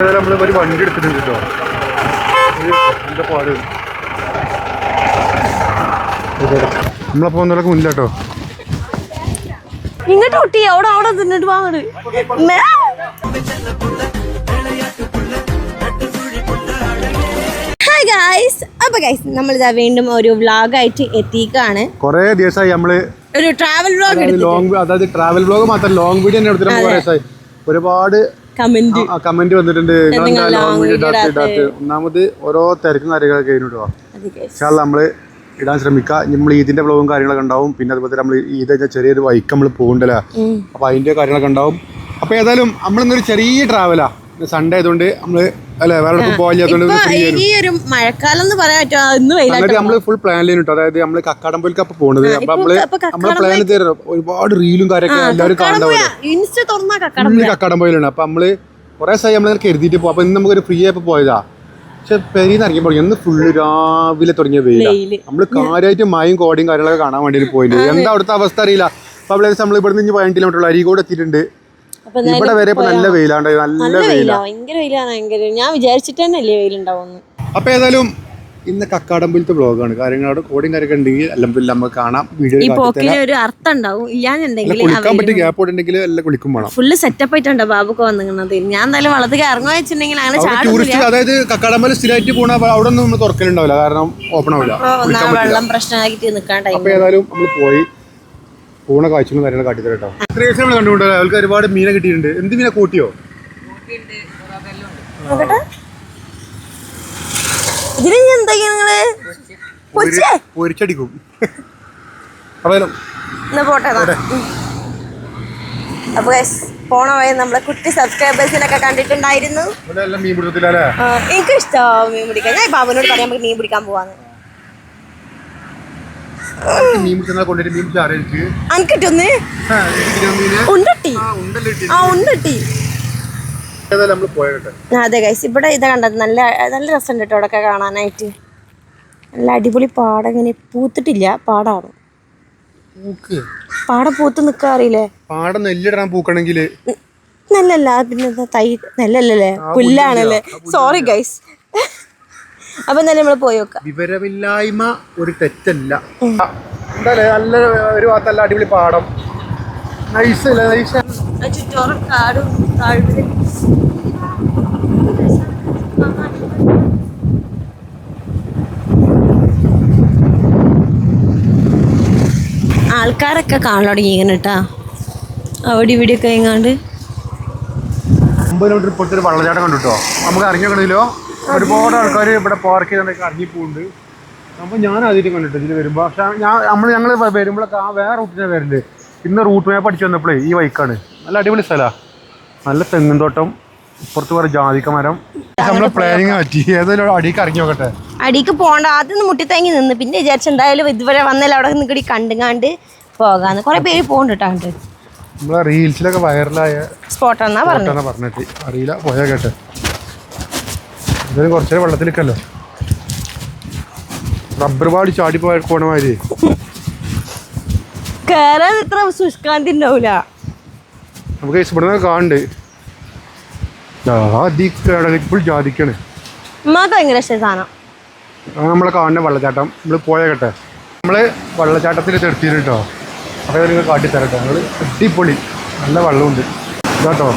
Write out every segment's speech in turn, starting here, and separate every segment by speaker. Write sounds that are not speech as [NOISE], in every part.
Speaker 1: നമ്മൾ ഒരു വണ്ടി എടുത്തിട്ടുണ്ട് കേട്ടോ. എന്താ പാട്? നമ്മളപ്പോ ഒന്നരക്ക് മുന്നില്ല കേട്ടോ.
Speaker 2: ഇങ്ങോട്ട് ഒട്ടി അവിടെ അവിടെ തിന്നിട്ട് വാങ്ങണ് ഹായ് ഗൈസ് അപ്പൊ ഗൈസ് നമ്മളിതാ വീണ്ടും ഒരു വ്ളോഗായിട്ട് എത്തിക്കാണ്
Speaker 1: കൊറേ ദിവസമായി നമ്മൾ
Speaker 2: ഒരു ട്രാവൽ വ്ളോഗ്
Speaker 1: ലോങ് അതായത് ട്രാവൽ വ്ളോഗ് മാത്രം ലോങ് വീഡിയോ തന്നെ എടുത്തിട്ട് ഒരുപാട്
Speaker 2: കമന്റ്
Speaker 1: കമന്റ് വന്നിട്ടുണ്ട്. ഒന്നാമത് ഓരോ തിരക്കും കാര്യങ്ങളൊക്കെ കഴിഞ്ഞിട്ടോ. പക്ഷേ നമ്മൾ ഇടാൻ ശ്രമിക്കുക നമ്മൾ ഈദിന്റെ ബ്ലോഗും കാര്യങ്ങളൊക്കെ ഉണ്ടാവും. പിന്നെ അതുപോലെ നമ്മൾ ഈദ് ചെറിയൊരു വൈക്ക് നമ്മൾ
Speaker 2: പോകണ്ടല്ലോ.
Speaker 1: അപ്പൊ അതിന്റെ കാര്യങ്ങളൊക്കെ ഉണ്ടാവും. അപ്പൊ ഏതായാലും നമ്മളിന്നൊരു ചെറിയ ട്രാവലാ സൺഡേ ആയതുകൊണ്ട് നമ്മൾ അല്ലെ വേറെ പോകാത്തതുകൊണ്ട്
Speaker 2: ഇപ്പൊ ഈ ഒരു മഴക്കാലം എന്ന് പറയാൻ പറ്റുമോ? ഇന്ന് വെയിലായിട്ട്
Speaker 1: സംഗതി നമ്മൾ ഫുൾ പ്ലാനിലാണ് കേട്ടോ അതായത് നമ്മൾ കക്കാടംപോയിലേക്ക് അപ്പൊ പോണത്. അപ്പൊ
Speaker 2: നമ്മൾ
Speaker 1: നമ്മളെ പ്ലാൻ തരും ഒരുപാട് റീലും കാര്യമൊക്കെ എല്ലാവരും കാണുന്നവര്
Speaker 2: ഇൻസ്റ്റ തുറന്നാ കക്കട
Speaker 1: ഫുള്ള് കക്കാടമ്പയിലാണ് അപ്പൊ നമ്മൾ കുറെ ദിവസമായി നമ്മളിങ്ങനെ കരുതിയിട്ട് പോകും അപ്പൊ ഇന്ന് നമുക്കൊരു ഫ്രീ ആയപ്പോ പോയതാ. പക്ഷെ പെരീന്ന് ഇറങ്ങിയപ്പോൾ ഇന്ന് ഫുള്ള് രാവിലെ തുടങ്ങിയ വെയിലാ.
Speaker 2: വെയിൽ.
Speaker 1: നമ്മൾ കാര്യമായിട്ട് മയും കോടയും കാര്യങ്ങളൊക്കെ കാണാൻ വേണ്ടി പോയിട്ടുണ്ട് എന്താ അവിടുത്തെ അവസ്ഥ അറിയില്ല. അപ്പൊ നമ്മൾ ഇവിടുന്ന് ഇനി പതിനെട്ട് കിലോമീറ്റർ അരികോട് എത്തിയിട്ടുണ്ട്. ഇവിടെ വരെ ഇപ്പൊ നല്ല വെയിലാണ്ട്? നല്ല വെയിലാ.
Speaker 2: വെയിലാ. ഭയങ്കര വെയിലാണ് ഭയങ്കര. ഞാൻ വിചാരിച്ചിട്ട് തന്നെ അല്ലേ വെയിലുണ്ടാവുന്നു.
Speaker 1: അപ്പൊ ഏതായാലും ഇന്ന് കക്കാടമ്പലത്തെ ബ്ലോഗാണ് കാര്യങ്ങളോട് കോടിയും കാര്യമൊക്കെ ഉണ്ടെങ്കിൽ അല്ലംപില്ല നമുക്ക് കാണാം. വീഡിയോ
Speaker 2: ഒരു അർത്ഥം ഉണ്ടാവും ഇല്ലാന്നുണ്ടെങ്കിൽ
Speaker 1: കുളിക്കാൻ പറ്റിയ ഗ്യാപ്പ് ഉണ്ടെങ്കിൽ എല്ലാം കുളിക്കും വേണം.
Speaker 2: ഫുള്ള് സെറ്റപ്പ് ആയിട്ടുണ്ട് ബാബുക്ക് വന്നിരുന്നത് ഞാൻ എന്തായാലും വളർത്തുക ഇറങ്ങുക വെച്ചിട്ടുണ്ടെങ്കിൽ അങ്ങനെ
Speaker 1: ടൂറിസ്റ്റ് അതായത് കക്കാടമ്പലം സ്ഥിരമായിട്ട് പോണ അവിടെ ഒന്നും നമ്മൾ തുറക്കലുണ്ടാവില്ല. കാരണം ഓപ്പൺ ആവില്ല.
Speaker 2: വെള്ളം പ്രശ്നമാക്കിട്ട് നിൽക്കാൻ ടൈം
Speaker 1: അപ്പൊ ഏതായാലും നമ്മൾ പോയി പൂണ കാഴ്ചകളും കാര്യങ്ങളും കാട്ടി എത്ര ദിവസം നമ്മൾ കണ്ടുകൊണ്ട് അവൾക്ക് ഒരുപാട് മീനെ കിട്ടിയിട്ടുണ്ട്. എന്ത് മീനെ കൂട്ടിയോ? പൊരിച്ചടിക്കും.
Speaker 2: പോട്ടെ. അപ്പൊ പോണ വഴി നമ്മളെ കുട്ടി സബ്സ്ക്രൈബേഴ്സിനൊക്കെ കണ്ടിട്ടുണ്ടായിരുന്നു.
Speaker 1: എല്ലാം മീൻ പിടുത്തത്തില്ല അല്ലേ?
Speaker 2: എനിക്ക് ഇഷ്ടമാണ് മീൻ പിടിക്കാൻ. ഞാൻ ബാബുനോട് പറയാൻ നമുക്ക് മീൻ പിടിക്കാൻ പോവാന്ന്
Speaker 1: എനിക്ക് മീൻ പിടിച്ചാൽ കൊണ്ടിട്ട് മീൻ പിടിച്ചാൽ എനിക്ക്
Speaker 2: അനക്കിട്ടൊന്ന്? ഉണ്ടട്ടി.
Speaker 1: ആ
Speaker 2: ഉണ്ടട്ടി. അതെ ഗൈസ് ഇവിടെ ഇതാ കണ്ടത്. നല്ല നല്ല രസമുണ്ട് കേട്ടോ അവിടെ കാണാനായിട്ട്. നല്ല അടിപൊളി പാടം ഇങ്ങനെ പൂത്തിട്ടില്ല പാടാണ്. പാടം പൂത്ത് നിൽക്കാറില്ലേ
Speaker 1: പാടം നെല്ലിടാൻ പൂക്കണമെങ്കിൽ
Speaker 2: നെല്ലല്ല പിന്നെ തൈ നെല്ലല്ലേ പുല്ലാണല്ലേ? സോറി ഗൈസ് അപ്പൊ എന്തായാലും നമ്മൾ പോയി നോക്കാം.
Speaker 1: വിവരമില്ലായ്മ ഒരു തെറ്റല്ല. എന്തായാലും നല്ല ഒരു ഭാഗത്ത് നല്ല അടിപൊളി പാടം. നൈസ് അല്ലേ നൈസ്
Speaker 2: ചുറ്റോറും കാടും താഴ്വരയും ആൾക്കാരൊക്കെ കാണാൻ തുടങ്ങിയിരിക്കുന്നു കേട്ടാ. അവിടെ ഇവിടെ ഒക്കെ എങ്ങാണ്ട്?
Speaker 1: ഒമ്പത് കിലോമീറ്റർ ഇപ്പോഴത്തെ ഒരു വെള്ളച്ചാട്ടം കണ്ടു കേട്ടോ നമുക്ക് ഇറങ്ങിക്കണില്ലോ ഒരുപാട് ആൾക്കാർ ഇവിടെ പാർക്ക് ചെയ്തിട്ട് ഇറങ്ങി പോകുന്നുണ്ട് അപ്പോൾ ഞാൻ ആദ്യം കണ്ടിട്ട് ഇതിൽ വരുമ്പോൾ പക്ഷെ ഞാൻ നമ്മൾ ഞങ്ങൾ വരുമ്പോഴൊക്കെ ആ വേറെ റൂട്ടിനാണ് വരുന്നത് ഇന്ന് റൂട്ട് മാപ്പ് പഠിച്ചു വന്നപ്പോഴേ ഈ വൈക്കാണ്. നല്ല അടിപൊളി സ്ഥലമാണ് നല്ല തെങ്ങും തോട്ടം ഇപ്പുറത്ത് കുറേ ജാതിക്ക മരം. നമ്മളെ പ്ലാനിങ് പറ്റി ഏതായാലും അടിക്ക് ഇറങ്ങി നോക്കട്ടെ.
Speaker 2: അടിക്ക് പോകണ്ട ആദ്യം ഒന്ന് മുട്ടിത്തങ്ങി നിന്ന്. പിന്നെ വിചാരിച്ചു എന്തായാലും ഇതുവരെ വന്നാലും അവിടെ നിൽക്കടി കണ്ടുങ്ങാണ്ട് പോകാന്ന്. കുറെ പേര് പോകുന്നുണ്ട്
Speaker 1: നമ്മളെ റീൽസിലൊക്കെ വൈറലായ
Speaker 2: സ്പോട്ട് എന്നാ പറഞ്ഞു
Speaker 1: പറഞ്ഞിട്ട് അറിയില്ല. പോയാ കേട്ടെ. ഇതിന് കുറച്ചേരം വെള്ളത്തിലേക്കല്ലോ റബ്ബർ പാടി ചാടി പോയ പോണ മാതിരി.
Speaker 2: കേറാൻ ഇത്ര സുഷ്കാന്തി ഉണ്ടാവൂല.
Speaker 1: നമുക്ക് ഇവിടുന്ന് കാണണ്ട്. ഇപ്പോൾ ജാതിക്കാണ്.
Speaker 2: ഉമ്മാക്ക് ഭയങ്കര ഇഷ്ടം സാധനം.
Speaker 1: അതാണ് നമ്മളെ കാണുന്ന വെള്ളച്ചാട്ടം. നമ്മൾ പോയ കേട്ടെ. നമ്മൾ വെള്ളച്ചാട്ടത്തിൽ തെടുത്തിട്ടോ കേട്ടോ അപ്പോൾ കാട്ടിത്തരട്ടെ ഞങ്ങൾ അടിപൊളി. നല്ല വെള്ളമുണ്ട്. ഇതാട്ടോ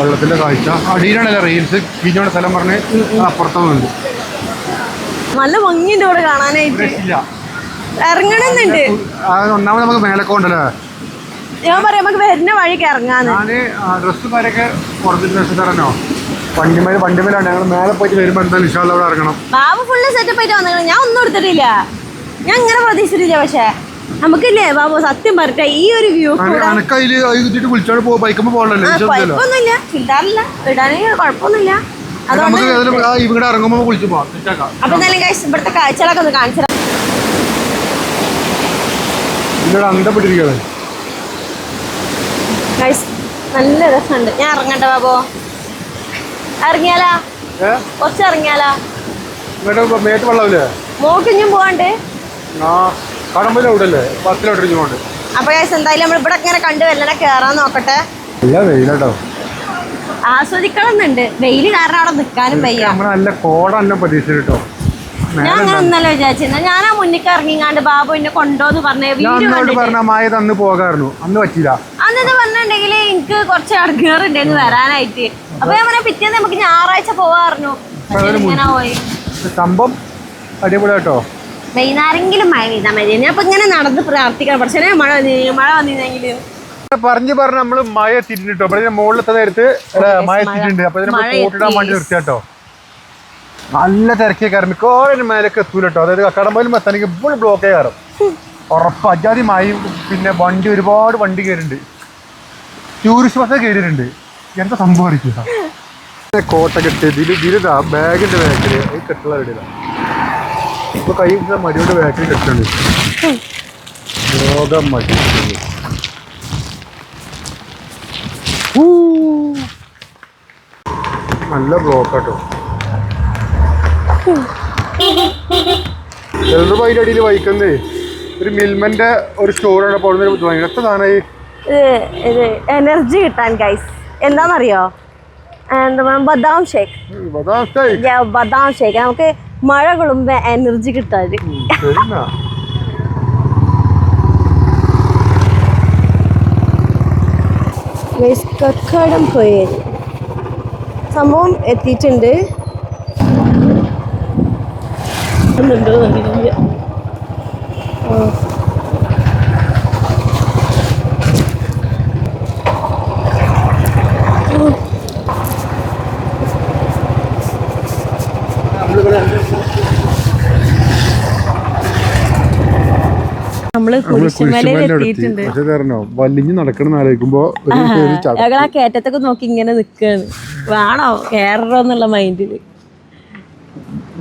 Speaker 1: വെള്ളത്തിന്റെ കാഴ്ച. അടിയിലാണല്ലോ റീൽസ് പിന്നെ സ്ഥലം പറഞ്ഞ് അപ്പുറത്തുണ്ട്
Speaker 2: നല്ല ഭംഗിയുണ്ട് ഇവിടെ കാണാനായിട്ട്. ഇറങ്ങണമെന്നുണ്ട്.
Speaker 1: ഒന്നാമത് നമുക്ക് മേലക്കോണ്ടല്ലേ
Speaker 2: ഞാൻ പറയാം നമുക്ക് വരുന്ന വഴിക്ക് ഇറങ്ങാന്ന്.
Speaker 1: ഡ്രസ്സ് തരണോ? വണ്ടിമേൽ വണ്ടിമേലാണ് ഞങ്ങൾ മേലെ പോയിട്ട് വരുമ്പോൾ എന്തായാലും ഇൻഷാല്ല അവിടെ ഇറങ്ങണം.
Speaker 2: ബാബു ഫുള്ള് സെറ്റപ്പ് ആയിട്ട് ഞാൻ ഒന്നും എടുത്തിട്ടില്ല. ഞാൻ ഇങ്ങനെ പ്രതീക്ഷിച്ചിട്ടില്ല പക്ഷേ. നമുക്കില്ലേ ബാബു സത്യം പറഞ്ഞ ഈ ഒരു വ്യൂ കുഴപ്പമൊന്നുമില്ല. ഇടാറില്ല ഇടാനെങ്കിൽ കുഴപ്പമൊന്നുമില്ല. അപ്പൊ ഇവിടുത്തെ കാഴ്ചകളൊക്കെ ഒന്ന് കാണിച്ചു.
Speaker 1: ഇതിലൂടെ
Speaker 2: നല്ല രസമുണ്ട്. ഞാൻ ഇറങ്ങട്ടെ ബാബോ. ഇറങ്ങിയാലാ? കുറച്ച് ഇറങ്ങിയാലാ? മോക്കിഞ്ഞും പോവാണ്ട്.
Speaker 1: പത്തിലോട്ട്
Speaker 2: അപ്പൊ എന്തായാലും നമ്മൾ ഇവിടെ ഇങ്ങനെ കണ്ടു വല്ലനെ കേറാൻ നോക്കട്ടെ.
Speaker 1: നല്ല വെയിലട്ടോ.
Speaker 2: ആസ്വദിക്കണം എന്നുണ്ട് വെയിൽ കാരണം അവിടെ നിൽക്കാനും വയ്യ.
Speaker 1: നല്ല കോടന്നെ പ്രതീക്ഷിച്ചിട്ടോ
Speaker 2: ഞാൻ അങ്ങനെ ഇന്നലെ വിചാരിച്ചിരുന്ന ഞാൻ ആ മുന്നിക്ക് ഇറങ്ങിങ്ങാണ്ട് ബാബു എന്നെ കൊണ്ടോന്ന് പറഞ്ഞ
Speaker 1: പോകാറുന്നു അന്ന് പറ്റില്ല
Speaker 2: അന്നെന്ന് പറഞ്ഞിട്ടുണ്ടെങ്കിൽ എനിക്ക് കുറച്ച് അടങ്ങാറുണ്ടായിരുന്നു വരാനായിട്ട്. അപ്പൊ ഞാൻ പറഞ്ഞ പിറ്റേന്ന് നമുക്ക് ഞായറാഴ്ച പോവാറുന്നു ഇങ്ങനെ പോയി.
Speaker 1: സംഭവം അടിപൊളി കേട്ടോ
Speaker 2: വൈകുന്നേരമെങ്കിലും മഴ പെയ്താൽ മതി. ഞാൻ അപ്പൊ ഇങ്ങനെ നടന്ന് പ്രാർത്ഥിക്കണം. പക്ഷേ മഴ വന്നിരുന്നു മഴ വന്നിരുന്നെങ്കിൽ
Speaker 1: പറഞ്ഞു പറഞ്ഞു നമ്മൾ മഴ തിരിഞ്ഞിട്ടോ ഇവിടെ മുകളിലത്തെ നേരത്ത് മഴ തിരിഞ്ഞിട്ടുണ്ട് അപ്പൊ കോട്ടിടാൻ വേണ്ടി നിർത്തിയാട്ടോ നല്ല തിരക്കിയ കയറും മിക്കവാറും മേലൊക്കെ എത്തൂല കേട്ടോ. അതായത് കടമ്പോലും എത്താനെങ്കിൽ ഇപ്പോൾ ബ്ലോക്ക് കയറും. ഉറപ്പ്. അജാതി മഴയും പിന്നെ വണ്ടി ഒരുപാട് വണ്ടി കയറിയിട്ടുണ്ട്. ടൂറിസ്റ്റ് ബസ് കയറിയിട്ടുണ്ട്. എന്താ സംഭവം അറിയിക്കുക കോട്ട കെട്ട് ഇതിൽ ഇതിലിതാ ബാഗിന്റെ ബാഗിൽ കെട്ടുള്ള ഇടില്ല ഇപ്പൊ കൈ മടിയോട് ബാറ്ററി കെട്ടുണ്ട് രോഗം മടി. നല്ല ബ്ലോക്ക് കേട്ടോ ചെറുപ്പം അതിന്റെ അടിയിൽ വഹിക്കുന്നേ ഒരു മിൽമന്റെ ഒരു സ്റ്റോറാണ് അപ്പോൾ അവിടെ ഭയങ്കര സാധനമായി?
Speaker 2: ഇത് എനർജി കിട്ടാൻ ഗൈസ് എന്താണെന്നറിയോ എന്താ പറയുക ബദാം ഷേക്ക്.
Speaker 1: ബദാമത്തായി
Speaker 2: ബദാം ഷേക്ക്. നമുക്ക് മഴ കൊള്ളുമ്പോ എനർജി കിട്ടാറ്
Speaker 1: ശരിന്നാ
Speaker 2: ഗൈസ് കക്കാടം പോയത് സംഭവം എത്തിയിട്ടുണ്ട് എന്നറിയില്ല. ആ.
Speaker 1: നമ്മൾ വലിഞ്ഞ് നടക്കണം ആലോചിക്കുമ്പോ
Speaker 2: ഞങ്ങൾ ആ കയറ്റത്തൊക്കെ നോക്കി ഇങ്ങനെ നിക്കാണ്. വേണോ? കയറണോ എന്നുള്ള മൈൻഡിൽ.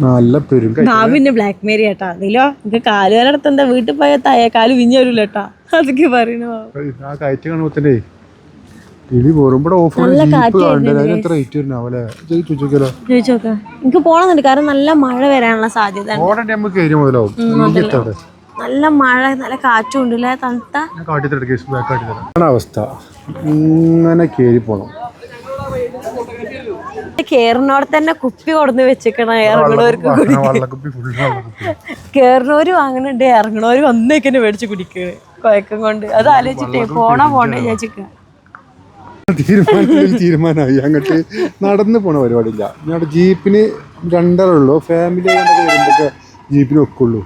Speaker 1: നല്ല പെരും
Speaker 2: പിന്നെ ബ്ലാക്ക് മേരി കേട്ടാ അതിലോ എനിക്ക് കാൽ വരെ അടുത്ത് എന്താ വീട്ടിൽ പോയ തായ കാൽ വിഞ്ഞ വരൂല അതൊക്കെ പറയണോ എനിക്ക് പോണെന്നുണ്ട്. കാരണം നല്ല മഴ വരാനുള്ള സാധ്യത നല്ല മഴ നല്ല കാറ്റും ഉണ്ടല്ലേ തണുത്ത
Speaker 1: അവസ്ഥ. ഇങ്ങനെ കയറി പോണം
Speaker 2: കേറിനോടെ തന്നെ കുപ്പി കൊടുന്ന് വെച്ചിക്കണ ഇറങ്ങണവർക്ക് കേറുന്നവര് വാങ്ങണുണ്ട് ഇറങ്ങണവര് ഒന്നേക്കന്നെ മേടിച്ച് കുടിക്കണ് കൊയക്കം കൊണ്ട്. അത് ആലോചിച്ചിട്ടേ പോണോ പോണ്ടേ ചേച്ചിക്ക്
Speaker 1: തീരുമാനത്തിൽ തീരുമാനമായി. അങ്ങോട്ട് നടന്നു പോണ പരിപാടിയില്ല. ഞങ്ങളുടെ ജീപ്പിന് രണ്ടര ഉള്ളൂ. ഫാമിലി വരുമ്പോഴൊക്കെ ജീപ്പിന് ഒക്കുള്ളൂ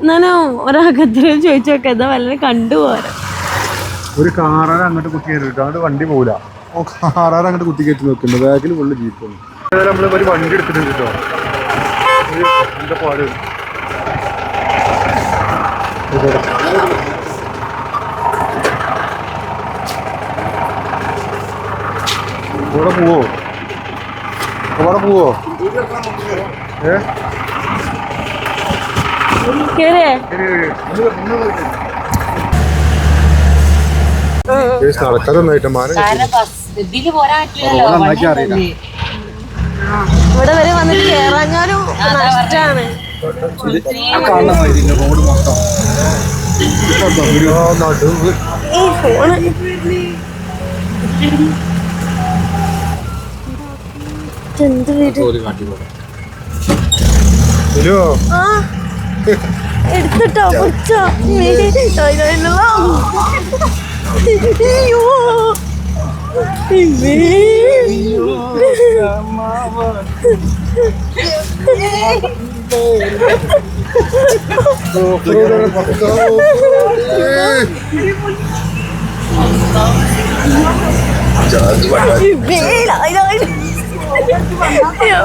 Speaker 2: എന്നാലും ഒരാകത്തിനും ചോദിച്ചു നോക്കാം എന്താ കണ്ടുപോരാ
Speaker 1: ഒരു കാറാൻ അങ്ങോട്ട് കുത്തി കയറിട്ട് അങ്ങോട്ട് വണ്ടി പോകില്ല കാറാൻ അങ്ങോട്ട് കുത്തി കയറ്റി നോക്കുന്നുണ്ട് ബാക്കിൽ ഫുള്ള് ജീപ്പാണ് നമ്മൾ ഒരു വണ്ടി എടുത്തിട്ടുണ്ട് കേട്ടോ. പോവോ? പോവോ? ഏ
Speaker 2: കേറിയേ
Speaker 1: നടക്കാതെ നന്നായിട്ട് മാനം നന്നാക്കി അറിയില്ല
Speaker 2: ഇവിടെ വരെ വന്നിട്ട് കേറാഞ്ഞാലും നഷ്ടാണ്.
Speaker 1: റോഡ് മൊത്തം.
Speaker 2: ഈ ഫോണ്. എന്ത് വീട്?
Speaker 1: ഹലോ
Speaker 2: ആ. എടുത്തിട്ടോ പിടിച്ചോ അയ്യോ.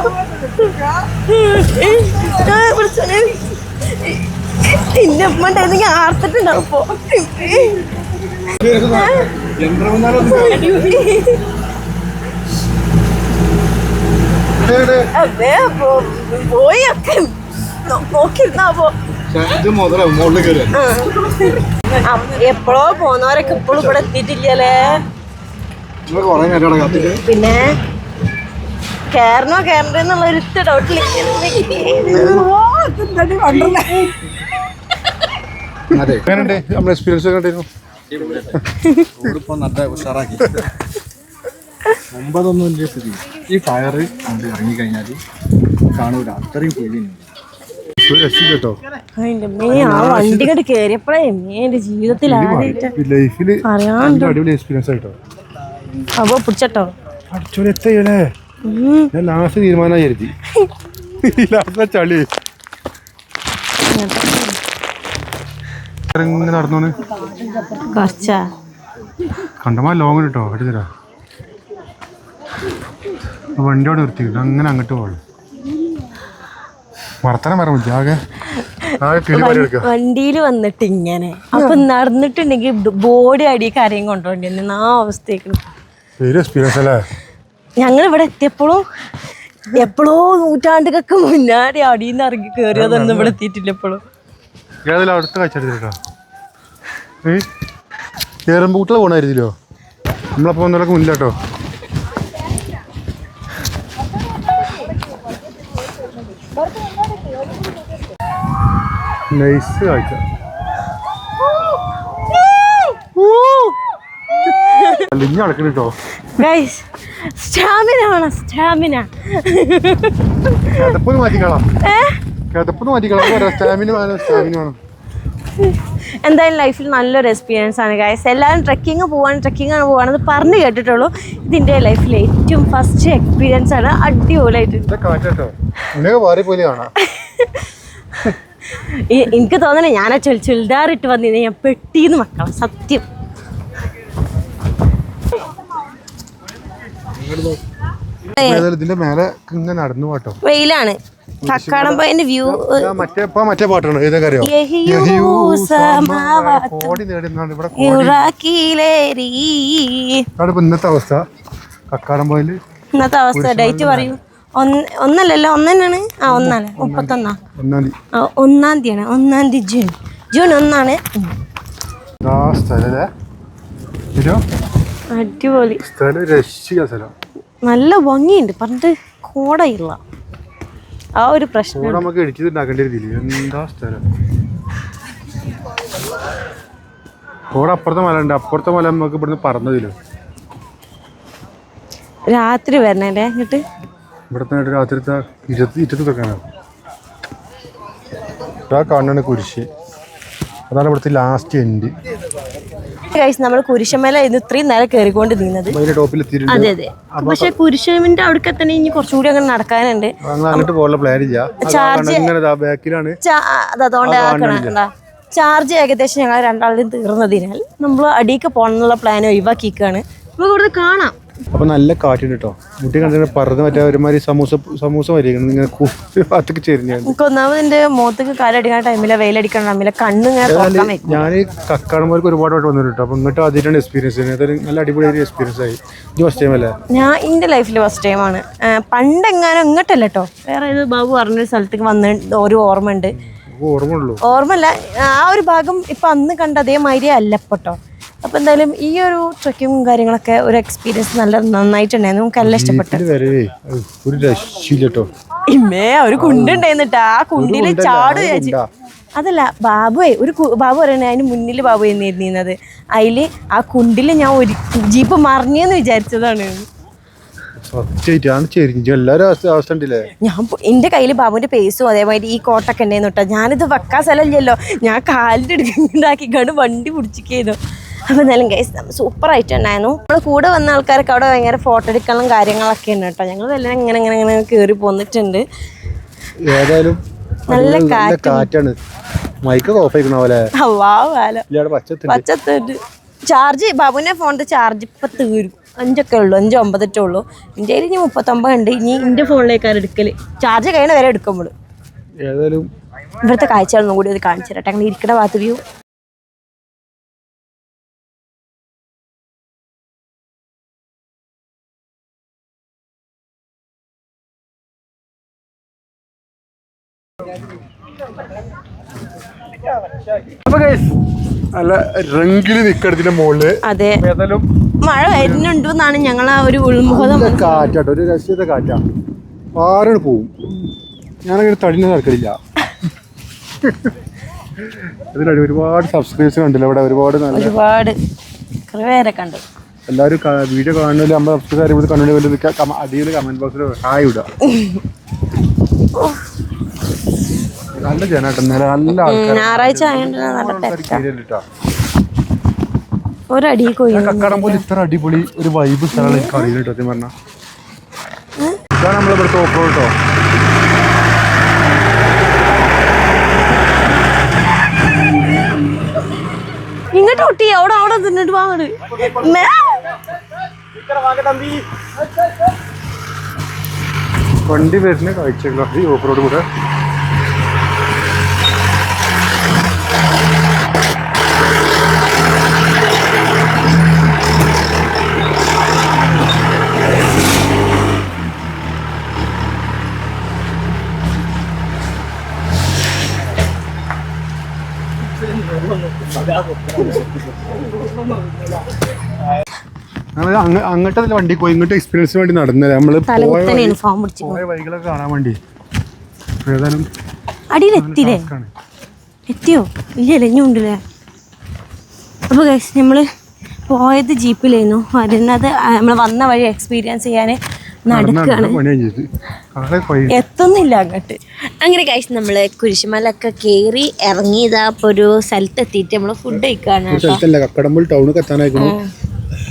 Speaker 1: പോ
Speaker 2: എപ്പോഴോ പോന്നവരൊക്കെ ഇപ്പോഴും ഇവിടെ എത്തിയിട്ടില്ലല്ലേ? പിന്നെ കേറണോ കേറണ്ടോ എന്നുള്ള ഒരു ഡൗട്ടിൽ
Speaker 1: അതെ. എങ്ങനെയുണ്ട്? നമ്മുടെ എക്സ്പീരിയൻസ്
Speaker 3: നല്ല ഉഷാറാക്കി. ഒമ്പതൊന്നും സ്ഥിതി. ഈ ഫയർ കണ്ട് ഇറങ്ങിക്കഴിഞ്ഞാൽ കാണൂല. അത്രയും പേടിയുണ്ട്
Speaker 1: കേട്ടോ.
Speaker 2: കേറിയപ്പോഴേ എന്റെ ജീവിതത്തിൽ
Speaker 1: അടിപൊളി എക്സ്പീരിയൻസ് ആയിട്ടോ.
Speaker 2: അപ്പൊ.
Speaker 1: ഞാൻ ലാസ്റ്റ് തീരുമാനം കരുതി. [LAUGHS] ലാസ്റ്റ് ചളി. നടന്നോന്ന്?
Speaker 2: കുറച്ചാ.
Speaker 1: കണ്ടമാ ലോങ് കേട്ടോ അടി തരാ. അവിടെ നിർത്തിയില്ല അങ്ങനെ അങ്ങോട്ട് പോകുള്ളു വർത്തനം പറ്റി ആകെ
Speaker 2: വണ്ടിയിൽ വന്നിട്ട് ഇങ്ങനെ. അപ്പൊ നടന്നിട്ടുണ്ടെങ്കിൽ ബോഡി അടി കരയും കൊണ്ടുപോകേണ്ടി ആ അവസ്ഥയ്ക്ക് ഞങ്ങൾ ഇവിടെ എത്തിയപ്പോഴും എപ്പോഴോ നൂറ്റാണ്ടുകൾക്ക് മുന്നാടി അടിയിൽ നിന്ന് ഇറങ്ങി കയറിയതൊന്നും ഇവിടെ എത്തിയിട്ടില്ല എപ്പോഴും.
Speaker 1: ഏതെങ്കിലും അടുത്ത കാഴ്ച കേട്ടോ ഏ ഏറമ്പൂട്ടിൽ പോണായിരുന്നല്ലോ? നമ്മളപ്പോൾ ഒന്നുകൂടെ മുന്നില്ല കേട്ടോ നൈസ് കാഴ്ച അലിഞ്ഞ് നടക്കണ കേട്ടോ
Speaker 2: സ്റ്റാമിന വേണം സ്റ്റാമിന
Speaker 1: മാറ്റിക്കളാം. മാറ്റിക്കളാം മാറ്റിക്കളാം സ്റ്റാമിന വേണം സ്റ്റാമിന വേണം.
Speaker 2: എന്തായാലും ലൈഫിൽ നല്ലൊരു എക്സ്പീരിയൻസ് ആണ് ഗായസ് എല്ലാവരും ട്രക്കിങ് പോവാണ് ട്രക്കിങ് ആണ് പോവാണെന്ന് പറഞ്ഞു കേട്ടിട്ടുള്ളൂ. ഇതിന്റെ ലൈഫിൽ ഏറ്റവും ഫസ്റ്റ് എക്സ്പീരിയൻസ് ആണ് അടിപൊളിയായിട്ട്. എനിക്ക് തോന്നണേ ഞാനാ ചൊൽ ചുൽദാറിട്ട് വന്നിരുന്നു ഞാൻ പെട്ടീന്ന് മക്കളെ സത്യം.
Speaker 1: ഇതിന്റെ മേലെ നടന്നു പോട്ടോ
Speaker 2: വെയിലാണ്. വ്യൂ
Speaker 1: മറ്റേ മറ്റേ പാട്ടാണ്? ഇതൊക്കെ അറിയാം ഇന്നത്തെ അവസ്ഥ. കക്കാടം
Speaker 2: ഇന്നത്തെ അവസ്ഥ. ഡേറ്റ് പറയൂ. ഒന്നല്ലല്ലോ? ഒന്നാണ് ആ ഒന്നാണ്. മുപ്പത്തൊന്നാ?
Speaker 1: ഒന്നാം തീയതി.
Speaker 2: ഒന്നാം തീയതിയാണ്. ഒന്നാം തീയതി ജൂൺ. ജൂൺ ഒന്നാണ്. അടിപൊളി. നല്ല ഭംഗിയുണ്ട്. പറഞ്ഞിട്ട് കോടയില്ല. ആ ഒരു പ്രശ്നം
Speaker 1: നമുക്ക് എന്താ സ്ഥലം? ഇവിടെ അപ്പുറത്തെ മല ഉണ്ട്. അപ്പുറത്തെ മല നമുക്ക് ഇവിടുന്ന് പറന്നതില്ലോ
Speaker 2: രാത്രി വരണല്ലേ ഇങ്ങോട്ട്?
Speaker 1: ഇവിടുത്തെ രാത്രിത്തെ ഇരുപത്തി ഇരുപത്തി തൊക്കാനാണ് ആ കാണാണ് കുരിശ്. അതാണ് ഇവിടുത്തെ ലാസ്റ്റ് എൻഡ്
Speaker 2: കഴിച്ച് നമ്മൾ കുരിശമല ഇന്ന് ഇത്രയും നേരം കയറിക്കൊണ്ട് നിന്നത്. അതെ അതെ. പക്ഷെ കുരിശമിന്റെ അവിടെ തന്നെ ഇനി കുറച്ചുകൂടി അങ്ങനെ നടക്കാനുണ്ട്. ചാർജ് അതുകൊണ്ട് ആക്കണം. ചാർജ് ഏകദേശം ഞങ്ങൾ രണ്ടാളും തീർന്നതിനാൽ നമ്മൾ അടിയൊക്കെ പോകണമെന്നുള്ള പ്ലാൻ ഒഴിവാക്കിയിരിക്കുകയാണ്. നമുക്ക് ഇവിടുന്ന് കാണാം.
Speaker 1: അപ്പൊ നല്ല കാറ്റുണ്ട് കേട്ടോ മുട്ടി കണ്ടിട്ട് പറന്ന് മറ്റേ ഒരുമാതിരി സമൂസ സമൂസ വരികയാണ് ഇങ്ങനെ ഭാഗത്തേക്ക് ചെരിഞ്ഞാണ്
Speaker 2: എനിക്ക് ഒന്നാമത് മുഖത്തേക്ക് കാലടിക്കണ ടൈമിലെ വെയിലടിക്കണ ടൈമിലെ കണ്ണ് ഇങ്ങനെ
Speaker 1: ഞാൻ കക്കാടമ്പോർക്ക് ഒരുപാട് വട്ടം വന്നിട്ടുണ്ട് അപ്പോൾ അപ്പൊ ഇങ്ങോട്ട് ആദ്യമായിട്ടാണ് എക്സ്പീരിയൻസ് ചെയ്യുന്നത്. അതൊരു നല്ല അടിപൊളി എക്സ്പീരിയൻസ് ആയി. ഇത് ഫസ്റ്റ് ടൈം അല്ലേ?
Speaker 2: ഞാൻ എന്റെ ലൈഫിൽ ഫസ്റ്റ് ടൈമാണ് പണ്ട് എങ്ങാനും ഇങ്ങോട്ടല്ല കേട്ടോ വേറെ ഇത് ബാബു പറഞ്ഞൊരു സ്ഥലത്തേക്ക് വന്ന ഒരു ഓർമ്മ ഉണ്ട്
Speaker 1: ഓർമ്മ ഓർമ്മയുള്ളൂ.
Speaker 2: ഓർമ്മല്ല ആ ഒരു ഭാഗം ഇപ്പം അന്ന് കണ്ട അതേമാതിരി അല്ല ഇപ്പൊ കേട്ടോ അപ്പം എന്തായാലും ഈ ഒരു ട്രക്കിങ്ങും കാര്യങ്ങളൊക്കെ ഒരു എക്സ്പീരിയൻസ് നല്ല നന്നായിട്ടുണ്ടായിരുന്നു. നമുക്ക് എല്ലാം ഇഷ്ടപ്പെട്ടു. ഇമ്മേ ഒരു കുണ്ടുണ്ടായിരുന്നിട്ടാ. ആ കുണ്ടിൽ ചാട് അതല്ല ബാബുവേ ഒരു ബാബു പറയണേ അതിന് മുന്നിൽ ബാബു എന്നിരുന്നത് അതിൽ ആ കുണ്ടിൽ ഞാൻ ഒരു ജീപ്പ് മറിഞ്ഞെന്ന് വിചാരിച്ചതാണ്. ഞാൻ എന്റെ എന്റെ കയ്യിൽ ബാബുവിന്റെ പേസും അതേമാതിരി ഈ കോട്ടൊക്കെ ഉണ്ടായിരുന്നു കേട്ടോ ഞാനിത് വെക്കാൻ സ്ഥലമില്ലല്ലോ. ഞാൻ കാലിന്റെ എടുക്കുന്നുണ്ടാക്കിക്കാണ്ട് വണ്ടി പിടിച്ചിരിക്കുന്നു അപ്പോൾ എന്തായാലും ഗൈസ് സൂപ്പർ ആയിട്ടുണ്ടായിരുന്നു നമ്മൾ കൂടെ വന്ന ആൾക്കാരൊക്കെ അവിടെ ഭയങ്കര ഫോട്ടോ എടുക്കാനും കാര്യങ്ങളൊക്കെ ഉണ്ട് കേട്ടോ. ഞങ്ങൾ എല്ലാം ഇങ്ങനെ ഇങ്ങനെ ഇങ്ങനെ കയറി പോന്നിട്ടുണ്ട്.
Speaker 1: ഏതായാലും
Speaker 2: നല്ല
Speaker 1: കാറ്റാണ്. മൈക്ക് ഓഫ് പോലെ.
Speaker 2: ചാർജ് ബാബുവിന്റെ ഫോണിന്റെ ചാർജ് ഇപ്പൊ തീരും. അഞ്ചൊക്കെ ഉള്ളൂ അഞ്ച് ഒമ്പതൊക്കെ ഉള്ളൂ. എന്റെ കയ്യിൽ ഇനി മുപ്പത്തൊമ്പത് ഉണ്ട്. ഇനി എന്റെ ഫോണിലേക്കാണ് എടുക്കൽ. ചാർജ് കഴിയണ വരെ എടുക്കുമ്പോൾ ഇവിടുത്തെ കാഴ്ചകളൊന്നും കൂടി അത് കാണിച്ചു തരട്ടെ. അങ്ങനെ ഇരിക്കുന്ന ഭാഗത്ത് വ്യൂ.
Speaker 1: അപ്പൊ guys, നല്ല റങ്കിൽ നിക്കടത്തിന്റെ മുകളിൽ
Speaker 2: അതെ.
Speaker 1: ഏതായാലും
Speaker 2: മഴ വരുന്നുണ്ട് എന്നാണ് ഞങ്ങൾ ആ ഒരു ഉൾമുഖം.
Speaker 1: നല്ല കാറ്റാട്ടോ ഒരു രക്ഷത്തെ കാറ്റാ. ആരോട് പോവും? ഞാനങ്ങനെ തടിഞ്ഞ നടക്കലില്ല. അതിലടി ഒരുപാട് സബ്സ്ക്രൈബ്സ് കണ്ടില്ല? ഇവിടെ ഒരുപാട് നല്ല
Speaker 2: ഒരുപാട്. പേരെ കണ്ടു.
Speaker 1: എല്ലാവരും വീഡിയോ കാണുന്നില്ല നമ്മൾ സബ്സ്ക്രൈബ് കാര്യങ്ങൾ കണ്ണുകളിൽ അടിയിൽ കമന്റ് ബോക്സിൽ ഹായ് ഇടുക. നല്ല ജനാട്ടം. നല്ല
Speaker 2: ഞായറാഴ്ച ആയതുകൊണ്ട് നല്ല തിരക്കാ. ഒരടി കൊയ്യും
Speaker 1: കക്കാടം പോലെ ഇത്ര അടിപൊളി ഒരു വൈബ് സ്ഥലമാണ് എനിക്ക് അറിയില്ല കേട്ടോ സത്യം പറഞ്ഞാൽ ഇതാണ് നമ്മൾ ഇവിടുത്തെ ഓഫ് റോഡ് കേട്ടോ.
Speaker 2: ഇങ്ങോട്ട് ഒട്ടി അവിടെ അവിടെ തിന്നിട്ട് വാങ്ങട്.
Speaker 1: വണ്ടി വരുന്ന കാഴ്ചകളാണ് ഈ ഓഫ് റോഡ് കൂടെ. അങ്ങോട്ട് വണ്ടി പോയി ഇങ്ങോട്ട് എക്സ്പീരിയൻസിന് വേണ്ടി നടന്നത്. നമ്മൾ പോയ വഴികളൊക്കെ കാണാൻ വേണ്ടി. ഏതായാലും
Speaker 2: അടിയിലെത്തില്ലേ
Speaker 1: ടാസ്ക്കാണ്.
Speaker 2: എത്തിയോ? ഇല്ലല്ലേ അപ്പോൾ ഗൈസ് നമ്മൾ പോയത് ജീപ്പിലായിരുന്നു. വരുന്നത് നമ്മൾ വന്ന വഴി എക്സ്പീരിയൻസ് ചെയ്യാൻ നടക്കുകയാണ് എത്തുന്നില്ല അങ്ങോട്ട്. അങ്ങനെ കഴിച്ച് നമ്മൾ കുരിശുമലൊക്കെ കയറി ഇറങ്ങിയതാ ഇപ്പോൾ ഒരു സ്ഥലത്ത് എത്തിയിട്ട് നമ്മൾ ഫുഡ് കഴിക്കാനാണ്
Speaker 1: ഒരു ടൗണിൽ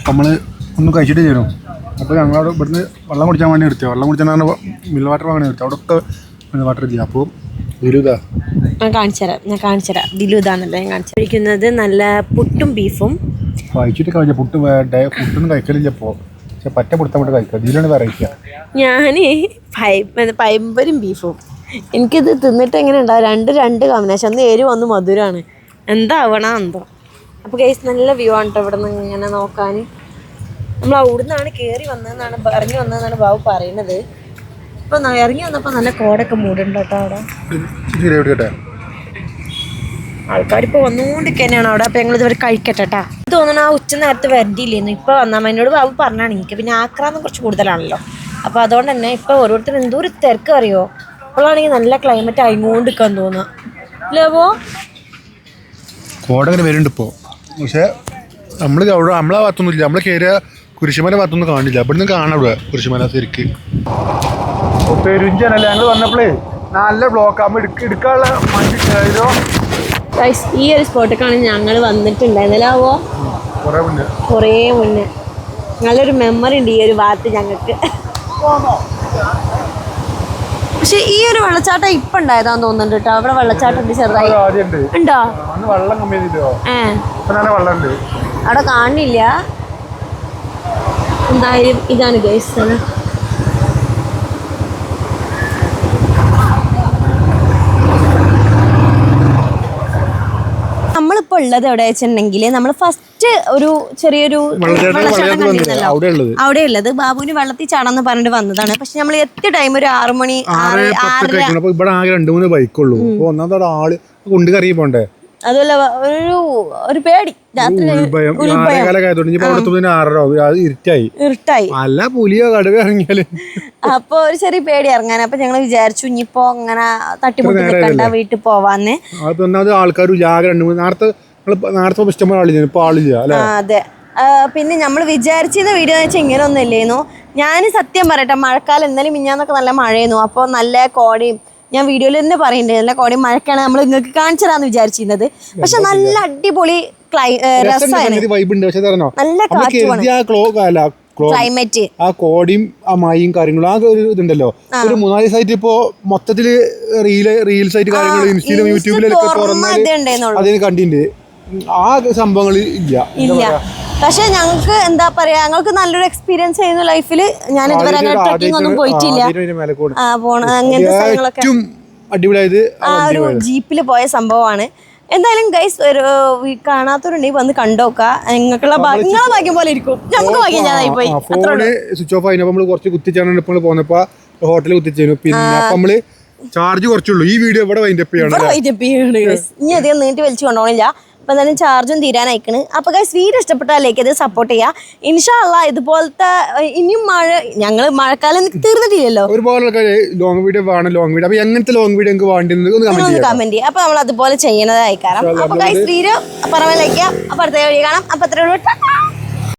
Speaker 1: നമ്മൾ ഒന്ന് കഴിച്ചിട്ട് ചെയ്യണം അപ്പോൾ ഞങ്ങളവിടെ ഇവിടുന്ന് വെള്ളം കുടിക്കാൻ വേണ്ടി നിർത്തിയോ വെള്ളം കുടിച്ചാൽ മിൽ വാട്ടർ വാങ്ങി നിർത്തി. അവിടെ ഒക്കെ മിൽ വാട്ടർ എത്തി അപ്പോൾ ദിലുതാ.
Speaker 2: ഞാൻ കാണിച്ചുതരാം ഞാൻ കാണിച്ചുതരാം ദിലു ഇതാണല്ലോ ഞാൻ കാണിച്ചു കഴിക്കുന്നത് നല്ല പുട്ടും ബീഫും.
Speaker 1: കഴിച്ചിട്ട് കഴിച്ച? പുട്ട് വേണ്ട പുട്ടൊന്നും കഴിക്കലില്ല ഇപ്പോൾ പക്ഷെ പറ്റ പുട്ടം കഴിക്കുക. ഇതിലാണ് വെറൈറ്റിയാ.
Speaker 2: ഞാൻ പയമ്പരും ബീഫും. എനിക്കിത് തിന്നിട്ട് എങ്ങനെ ഉണ്ടാവും? രണ്ട് രണ്ട് കോമ്പിനേഷൻ ഒന്ന് എരിവ് ഒന്ന് മധുരമാണ് എന്താവണ എന്തോ. അപ്പോൾ കേസ് നല്ല വ്യൂ ആണ് കേട്ടോ ഇവിടെ നിന്ന് ഇങ്ങനെ നോക്കാൻ. നമ്മൾ അവിടുന്നാണ് കയറി വന്നതെന്നാണ് ഇറങ്ങി വന്നതെന്നാണ് ബാബു പറയുന്നത്. ഇപ്പൊ ഇറങ്ങി വന്നപ്പോ നല്ല കോടൊക്കെ മൂടുണ്ട് കേട്ടോ അവിടെ.
Speaker 1: എടുക്കട്ടെ
Speaker 2: ആൾക്കാരിപ്പോൾ തന്നെയാണ് അവിടെ. അപ്പൊ ഞങ്ങൾ ഇതുവരെ കഴിക്കട്ടെ കേട്ടാ. തോന്നുന്നു ആ ഉച്ച നേരത്തെ വരണ്ടിയില്ലേന്നു. ഇപ്പൊ വന്നാൽ എന്നോട് ബാബു പറഞ്ഞാണ് എനിക്ക് പിന്നെ ആക്രാന്തം കുറച്ച് കൂടുതലാണല്ലോ. അപ്പൊ അതുകൊണ്ട് തന്നെ ഇപ്പൊ ഓരോരുത്തർ എന്തോ ഒരു തിരക്ക് അറിയോ? അപ്പോഴാണെങ്കിൽ നല്ല ക്ലൈമറ്റ് ആയിക്കൊണ്ടിരിക്കാൻ തോന്നുക ഇല്ലവോ
Speaker 1: കോട ഇങ്ങനെ വരുന്നുണ്ട് ഇപ്പോ. പക്ഷേ നമ്മൾ അവിടെ നമ്മളെ ഭാഗത്തൊന്നും ഇല്ല. നമ്മൾ കയറിയ കുരിശുമല ഭാഗത്തൊന്നും കാണില്ല. ഇവിടുന്ന് കാണാം ഇവിടെ കുരിശുമല ശരിക്ക്. പെരുഞ്ചനല്ലേ? ഞങ്ങൾ വന്നപ്പോഴേ നല്ല ബ്ലോക്ക് ആകുമ്പോൾ എടുക്കാനുള്ള മഞ്ഞ്
Speaker 2: ഈ ഒരു സ്പോട്ടിലേക്കാണ് ഞങ്ങൾ വന്നിട്ടുണ്ടായിരുന്നല്ലോ
Speaker 1: കുറേ മുന്നേ.
Speaker 2: കുറേ മുന്നേ. നല്ലൊരു മെമ്മറി ഉണ്ട് ഈ ഒരു ഭാഗത്ത് ഞങ്ങൾക്ക്. പക്ഷെ ഈ ഒരു വെള്ളച്ചാട്ടം ഇപ്പൊ ഉണ്ടായതാന്ന് തോന്നുന്നുണ്ട് കേട്ടോ. അവിടെ വെള്ളച്ചാട്ടം ഉണ്ട് ചെറുതായി.
Speaker 1: ഉണ്ടോ.
Speaker 2: ഉണ്ടോ?
Speaker 1: അന്ന് വെള്ളം കമ്മി ചെയ്തില്ലോ
Speaker 2: ഏ
Speaker 1: ഇപ്പം നല്ല വെള്ളം ഉണ്ട്
Speaker 2: അവിടെ കാണില്ല എന്തായാലും ഇതാണ് ഗൈസ് സ്ഥലം നമ്മളിപ്പോൾ ഉള്ളത് എവിടെ വെച്ചിട്ടുണ്ടെങ്കിൽ നമ്മൾ ഫസ്റ്റ് ഒരു ചെറിയൊരു
Speaker 1: വെള്ളച്ചാട്ടം
Speaker 2: കണ്ടിരുന്നല്ലോ.
Speaker 1: അവിടെ ഉള്ളത്.
Speaker 2: ബാബുവിന് വെള്ളത്തിൽ ചാടാന്ന് പറഞ്ഞിട്ട് വന്നതാണ്. പക്ഷെ നമ്മൾ എത്തിയ ടൈം ഒരു ആറു മണി
Speaker 1: ആറ്
Speaker 2: ആറ്
Speaker 1: ഇവിടെ ആകെ രണ്ടു മൂന്ന് ബൈക്കുള്ളൂ ഒന്നാമത്തെ ആൾ കൊണ്ട് കറിയി പോണ്ടേ?
Speaker 2: അതുമല്ല ഒരു ഒരു പേടി. രാത്രി
Speaker 1: ഇരുട്ടായി.
Speaker 2: ഇരുട്ടായി.
Speaker 1: അല്ല പുലിയോ കടുവ ഇറങ്ങിയാൽ?
Speaker 2: അപ്പൊ ഒരു ചെറിയ പേടി ഇറങ്ങാൻ. അപ്പൊ ഞങ്ങൾ വിചാരിച്ചു ഇനിയിപ്പോ അങ്ങനെ തട്ടിമുട്ടി നിൽക്കണ്ട വീട്ടിൽ പോവാന്ന്.
Speaker 1: അത് ഒന്നാമത് ആൾക്കാർ ആകെ മൂന്ന് നേരത്തെ നേരത്തെ ഇഷ്ടംപോലെ ആളില്ല? ഇപ്പോൾ ആളില്ല
Speaker 2: അതെ. പിന്നെ നമ്മൾ വിചാരിച്ചിരുന്ന വീഡിയോ എന്ന് വെച്ചാൽ ഇങ്ങനെ ഒന്നും ഇല്ലേന്നു. ഞാൻ സത്യം പറയട്ടെ മഴക്കാലം ഇന്നലെ മിഞ്ഞാന്നൊക്കെ നല്ല മഴയായിരുന്നു. അപ്പോൾ നല്ല കോടയും ഞാൻ വീഡിയോയിൽ തന്നെ പറയണ്ടേ നല്ല കോടയും മഴക്കാണ് നമ്മൾ നിങ്ങൾക്ക് കാണിച്ചു തരാന്ന് വിചാരിച്ചിരുന്നത് പക്ഷെ നല്ല അടിപൊളി രസമാണ്. നല്ല കാറ്റുമാണ് ക്ലൈമറ്റ്
Speaker 1: ആ കോടിയും ആ മായും കാര്യങ്ങളും ആ ഒരു ഇതുണ്ടല്ലോ. ഒരു മൂന്നാൽ സൈറ്റ് ഇപ്പോ മൊത്തത്തിൽ റീൽ റീൽസ് ആയിട്ട് കാര്യങ്ങൾ ഇൻസ്റ്റയിലും
Speaker 2: യൂട്യൂബിലും
Speaker 1: അതിന് കണ്ടിട്ടുണ്ട് ആ സംഭവങ്ങൾ ഇല്ല.
Speaker 2: ഇല്ല. പക്ഷെ ഞങ്ങൾക്ക് എന്താ പറയാ ഞങ്ങൾക്ക് നല്ലൊരു എക്സ്പീരിയൻസ് ആയിരുന്നു ലൈഫിൽ ഞാൻ ഇതുവരെ അങ്ങനെ ട്രക്കിംഗ് ഒന്നും പോയിട്ടില്ല. ആ പോണ അങ്ങനത്തെ സ്ഥലങ്ങളൊക്കെ.
Speaker 1: അടിപൊളിയായത്
Speaker 2: ആ ഒരു ജീപ്പിൽ പോയ സംഭവമാണ്. എന്തായാലും ഗൈസ് ഒരു കാണാത്തവരുണ്ടെങ്കിൽ വന്ന് കണ്ടോക്ക. നിങ്ങൾക്കുള്ള നിങ്ങളെ ഭാഗ്യം പോലെ ഇരിക്കും. നമുക്ക് ഭാഗ്യം ഞാനായി പോയി.
Speaker 1: സ്വിച്ച് ഓഫ് ആയിരുന്നു നമ്മൾ കുറച്ച് കുത്തിച്ചാണ് ഇപ്പോൾ പോന്നപ്പോ ഹോട്ടലിൽ കുത്തിച്ചു പിന്നെ നമ്മൾ ചാർജ് കുറച്ചുള്ളൂ. ഈ വീഡിയോ ഇവിടെ വൈൻഡപ്പ് ചെയ്യണം.
Speaker 2: ഇനി അധികം നീട്ടി വലിച്ചു കൊണ്ടുപോകണില്ല അപ്പൊ എന്തായാലും ചാർജും തീരാനായിക്കണ്. അപ്പോൾ ഗൈസ് വീഡിയോ ഇഷ്ടപ്പെട്ടാലേക്ക് ഇത് സപ്പോർട്ട് ചെയ്യുക ഇൻഷാല്ല ഇതുപോലത്തെ ഇനിയും മഴ ഞങ്ങൾ മഴക്കാലം തീർന്നിട്ടില്ലല്ലോ.
Speaker 1: ഒരുപാട് ആൾക്കാർ ലോങ് വീഡിയോ വേണം ലോങ് വീഡിയോ അപ്പോൾ എങ്ങനത്തെ ലോങ് വീഡിയോ നിങ്ങൾക്ക് വേണ്ടി ഒന്ന് കമന്റ്
Speaker 2: ചെയ്യുക അപ്പോൾ നമ്മൾ അതുപോലെ ചെയ്യണതായി കാരണം. അപ്പൊ ഗൈസ് വീഡിയോ പറഞ്ഞ അപ്പോൾ അപ്പൊ അടുത്ത വീഡിയോ കാണാം. അപ്പോൾ അത്രയുള്ളൂ